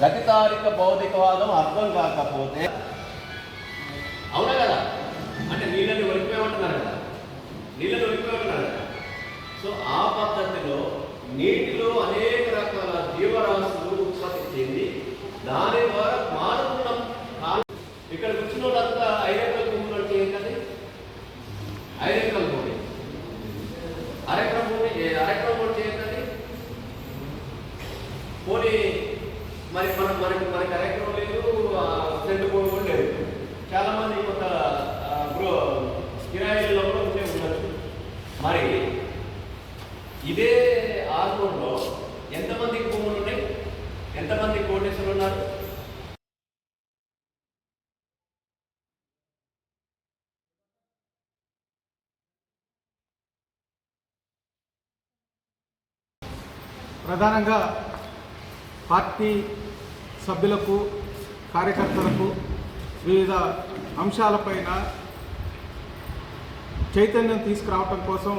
గతితారిక భౌతికవాదం అర్థం కాకపోతే అవునా కదా? అంటే నీళ్ళని ఒలిపోయమంటున్నారు కదా. నీళ్ళని ఒలిపోయమంటున్నారు కదా. సో ఆ పద్ధతిలో నీటిలో అనేక రకాల జీవరాశులు ఉత్పత్తి చెంది దాని మరి ఇదే ఆర్మూర్లో ఎంతమంది భూములు ఉన్నాయి? ఎంతమంది కోటేశ్వరులు ఉన్నారు? ప్రధానంగా పార్టీ సభ్యులకు కార్యకర్తలకు వివిధ అంశాలపైన చైతన్యం తీసుకురావటం కోసం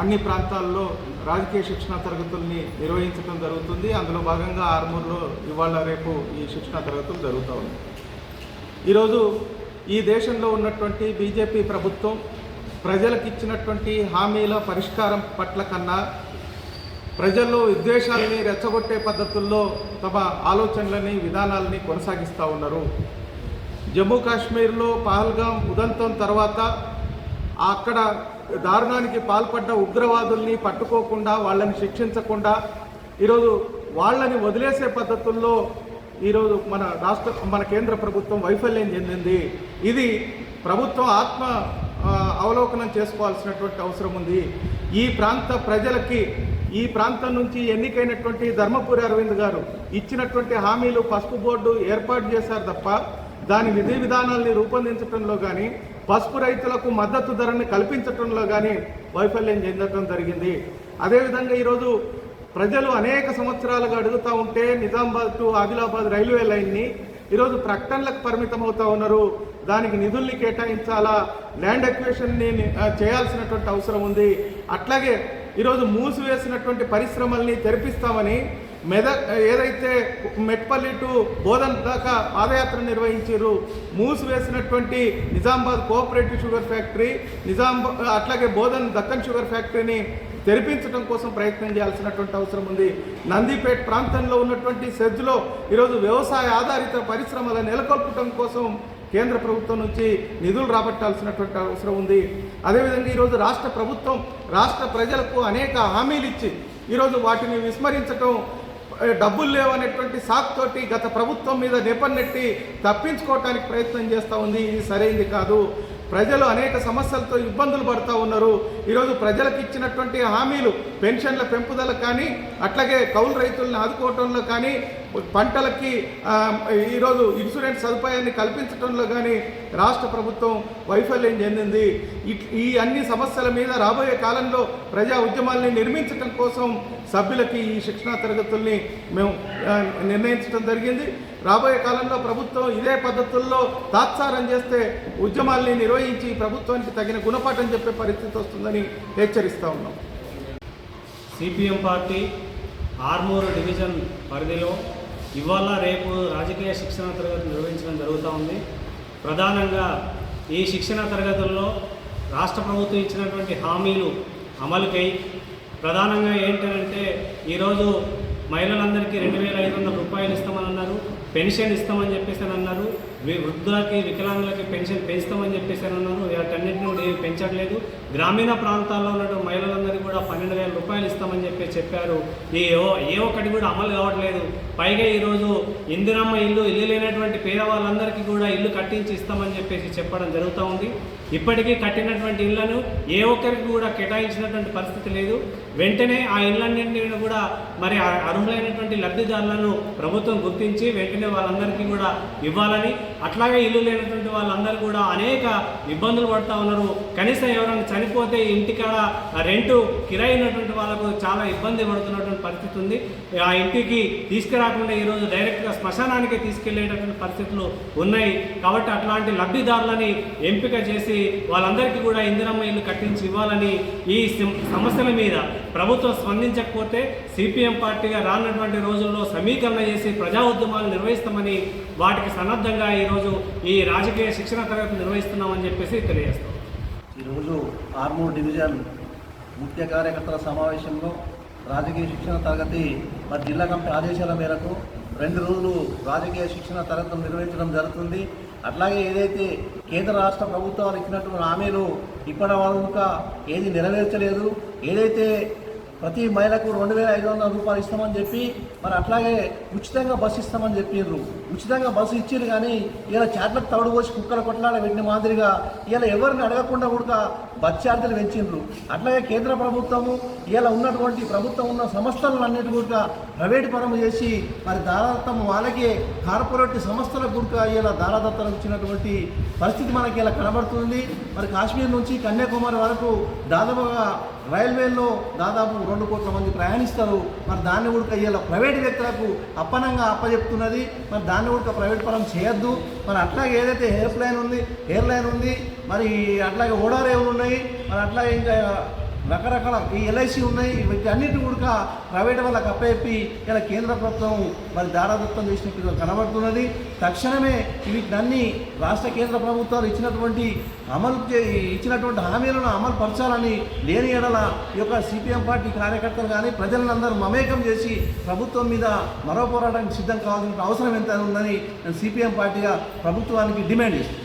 అన్ని ప్రాంతాల్లో రాజకీయ శిక్షణ తరగతుల్ని నిర్వహించడం జరుగుతుంది. అందులో భాగంగా ఆర్మూర్లో ఇవాళ రేపు ఈ శిక్షణ తరగతులు జరుగుతూ ఉన్నాయి. ఈరోజు ఈ దేశంలో ఉన్నటువంటి బీజేపీ ప్రభుత్వం ప్రజలకు ఇచ్చినటువంటి హామీల పరిష్కారం పట్ల కన్నా ప్రజల్లో విద్వేషాలని రెచ్చగొట్టే పద్ధతుల్లో తమ ఆలోచనలని విధానాలని కొనసాగిస్తూ ఉన్నారు. జమ్మూ కాశ్మీర్లో పహల్గాం ఉదంతం తర్వాత అక్కడ దారుణానికి పాల్పడ్డ ఉగ్రవాదుల్ని పట్టుకోకుండా వాళ్ళని శిక్షించకుండా ఈరోజు వాళ్ళని వదిలేసే పద్ధతుల్లో ఈరోజు మన రాష్ట్ర మన కేంద్ర ప్రభుత్వం వైఫల్యం చెందింది. ఇది ప్రభుత్వం ఆత్మ అవలోకనం చేసుకోవాల్సినటువంటి అవసరం ఉంది. ఈ ప్రాంత ప్రజలకి ఈ ప్రాంతం నుంచి ఎన్నికైనటువంటి ధర్మపురి అరవింద్ గారు ఇచ్చినటువంటి హామీలు పసుపు బోర్డు ఏర్పాటు చేశారు తప్ప దాని విధి విధానాల్ని రూపొందించడంలో కానీ పసుపు రైతులకు మద్దతు ధరని కల్పించడంలో కానీ వైఫల్యం చెందటం జరిగింది. అదేవిధంగా ఈరోజు ప్రజలు అనేక సంవత్సరాలుగా అడుగుతూ ఉంటే నిజామాబాద్ టు ఆదిలాబాద్ రైల్వే లైన్ని ఈరోజు ప్రకటనలకు పరిమితం అవుతా ఉన్నారు. దానికి నిధుల్ని కేటాయించాలా? ల్యాండ్ ఎక్వేషన్ని చేయాల్సినటువంటి అవసరం ఉంది. అట్లాగే ఈరోజు మూసివేసినటువంటి పరిశ్రమల్ని తెరిపిస్తామని మెద ఏదైతే మెట్పల్లి టు బోధన్ దాకా పాదయాత్ర నిర్వహించారు మూసివేసినటువంటి Nizamabad cooperative sugar factory Nizam అట్లాగే బోధన్ దక్కన్ షుగర్ ఫ్యాక్టరీని తెరిపించడం కోసం ప్రయత్నం చేయాల్సినటువంటి అవసరం ఉంది. నందిపేట్ ప్రాంతంలో ఉన్నటువంటి సెజ్లో ఈరోజు వ్యవసాయ ఆధారిత పరిశ్రమల నెలకొల్పడం కోసం కేంద్ర ప్రభుత్వం నుంచి నిధులు రాబట్టాల్సినటువంటి అవసరం ఉంది. అదేవిధంగా ఈరోజు రాష్ట్ర ప్రభుత్వం రాష్ట్ర ప్రజలకు అనేక హామీలు ఇచ్చి ఈరోజు వాటిని విస్మరించటం డబ్బులు లేవనేటువంటి సాక్ తోటి గత ప్రభుత్వం మీద నెపన్నెట్టి తప్పించుకోవటానికి ప్రయత్నం చేస్తూ ఉంది. ఇది సరైంది కాదు. ప్రజలు అనేక సమస్యలతో ఇబ్బందులు పడుతూ ఉన్నారు. ఈరోజు ప్రజలకు ఇచ్చినటువంటి హామీలు పెన్షన్ల పెంపుదల కానీ అట్లాగే కౌలు రైతులను ఆదుకోవటంలో కానీ పంటలకి ఈరోజు ఇన్సూరెన్స్ సదుపాయాన్ని కల్పించడంలో కానీ రాష్ట్ర ప్రభుత్వం వైఫల్యం చెందింది. ఈ అన్ని సమస్యల మీద రాబోయే కాలంలో ప్రజా ఉద్యమాల్ని నిర్మించడం కోసం సభ్యులకి ఈ శిక్షణా తరగతుల్ని మేము నిర్ణయించడం జరిగింది. రాబోయే కాలంలో ప్రభుత్వం ఇదే పద్ధతుల్లో తాత్సారం చేస్తే ఉద్యమాల్ని నిర్వహించి ప్రభుత్వానికి తగిన గుణపాఠం చెప్పే పరిస్థితి వస్తుందని హెచ్చరిస్తూ ఉన్నాం. సిపిఎం పార్టీ ఆర్మూరు డివిజన్ పరిధిలో ఇవాళ రేపు రాజకీయ శిక్షణ తరగతి నిర్వహించడం జరుగుతూ ఉంది. ప్రధానంగా ఈ శిక్షణ తరగతుల్లో రాష్ట్ర ప్రభుత్వం ఇచ్చినటువంటి హామీలు అమలుకై ప్రధానంగా ఏంటంటే ఈరోజు మహిళలందరికీ రెండు వేల ఐదు వందల రూపాయలు ఇస్తామని అన్నారు పెన్షన్ ఇస్తామని చెప్పేసి అని అన్నారు వృద్ధులకి వికలాంగులకి పెన్షన్ పెంచుతామని చెప్పేసి అని అన్నారు వాటన్నిటిని గ్రామీణ ప్రాంతాల్లో ఉన్న మహిళలందరికీ కూడా పన్నెండు వేల రూపాయలు ఇస్తామని చెప్పి చెప్పారు. ఏ- ఏ ఒక్కటి కూడా అమలు కావట్లేదు. పైగా ఈరోజు ఇందిరమ్మ ఇల్లు ఇల్లు లేనటువంటి పేదవాళ్ళందరికీ కూడా ఇల్లు కట్టించి ఇస్తామని చెప్పేసి చెప్పడం జరుగుతూ ఉంది. ఇప్పటికీ కట్టినటువంటి ఇళ్ళను ఏ ఒక్కరికి కూడా కేటాయించినటువంటి పరిస్థితి లేదు. వెంటనే ఆ ఇళ్ళన్నింటినీ కూడా మరి అర్హులైనటువంటి లబ్ధిదారులను ప్రభుత్వం గుర్తించి వెంటనే వాళ్ళందరికీ కూడా ఇవ్వాలని అట్లాగే ఇల్లు లేనటువంటి వాళ్ళందరూ కూడా అనేక ఇబ్బందులు పడుతూ ఉన్నారు. కనీసం ఎవరైనా చనిపోతే ఇంటికాడ రెంటు కిరాయి ఉన్నటువంటి వాళ్ళకు చాలా ఇబ్బంది పడుతున్నటువంటి పరిస్థితి ఉంది. ఆ ఇంటికి తీసుకురాకుండా ఈరోజు డైరెక్ట్గా శ్మశానానికి తీసుకెళ్ళేటటువంటి పరిస్థితులు ఉన్నాయి. కాబట్టి అట్లాంటి లబ్ధిదారులని ఎంపిక చేసి వాళ్ళందరికీ కూడా ఇందిరమ్మ ఇల్లు కట్టించి ఇవ్వాలని ఈ సం- సమస్యల మీద ప్రభుత్వం స్పందించకపోతే సిపిఎం పార్టీగా రానటువంటి రోజుల్లో సమీకరణ చేసి ప్రజా ఉద్యమాలు నిర్వహిస్తామని వాటికి సన్నద్ధంగా ఈరోజు ఈ రాజకీయ శిక్షణ తరగతి నిర్వహిస్తున్నామని చెప్పేసి తెలియజేస్తాం. ఈరోజు ఆర్మూర్ డివిజన్ ముఖ్య కార్యకర్తల సమావేశంలో రాజకీయ శిక్షణ తరగతి మరి జిల్లా కమిటీ ఆదేశాల మేరకు రెండు రోజులు రాజకీయ శిక్షణ తరగతులు నిర్వహించడం జరుగుతుంది. అట్లాగే ఏదైతే కేంద్ర రాష్ట్ర ప్రభుత్వాలు ఇచ్చినటువంటి హామీలు ఇప్పటి వరకు ఏది నెరవేర్చలేదు. ఏదైతే ప్రతి మహిళకు రెండు వేల ఐదు వందల రూపాయలు ఇస్తామని చెప్పి మరి అట్లాగే ఉచితంగా బస్సు ఇస్తామని చెప్పిండ్రు ఉచితంగా బస్సు ఇచ్చిర్రు కానీ ఇలా చాట్లకు తవుడు పోసి కుక్కల కొట్లాడ పెట్టిన మాదిరిగా ఇలా ఎవరిని అడగకుండా కూడా ఛార్జీలు పెంచిండ్రు. అట్లాగే కేంద్ర ప్రభుత్వము ఇలా ఉన్నటువంటి ప్రభుత్వం ఉన్న సంస్థలన్నిటి కూడా ప్రైవేటు పరం చేసి మరి దారాదత్తం వాళ్ళకే కార్పొరేట్ సంస్థలకు కూడా ఇలా దారాదత్తం ఇచ్చినటువంటి పరిస్థితి మనకి ఇలా కనబడుతుంది. మరి కాశ్మీర్ నుంచి కన్యాకుమారి వరకు దాదాపుగా రైల్వేలో దాదాపు రెండు కోట్ల మంది ప్రయాణిస్తారు. మరి దాన్ని కూడా ఇలా ప్రైవేట్ వ్యక్తులకు అప్పనంగా అప్పచెప్తున్నది మరి దాన్ని కూడా ప్రైవేట్ పరం చేయొద్దు. మరి అట్లాగే ఏదైతే ఎయిర్ప్లైన్ లైన్ ఉంది ఎయిర్లైన్ ఉంది మరి అట్లాగే ఓడా రేవులు ఉన్నాయి? మరి అట్లాగే ఇంకా రకరకాల ఈ ఎల్ఐసి ఉన్నాయి. వీటి అన్నిటి కూడా ప్రైవేట్ వాళ్ళకి అప్పచెప్పి ఇలా కేంద్ర ప్రభుత్వం మరి దారాదత్తం చేసినట్టు కనబడుతున్నది. తక్షణమే వీటినన్ని రాష్ట్ర కేంద్ర ప్రభుత్వాలు ఇచ్చినటువంటి అమలు చే ఇచ్చినటువంటి హామీలను అమలు పరచాలని లేని ఎడల ఈ యొక్క సిపిఎం పార్టీ కార్యకర్తలు కానీ ప్రజలందరూ మమేకం చేసి ప్రభుత్వం మీద మరో పోరాటానికి సిద్ధం కావాల్సిన అవసరం ఎంత ఉందని సిపిఎం పార్టీగా ప్రభుత్వానికి డిమాండ్ చేస్తుంది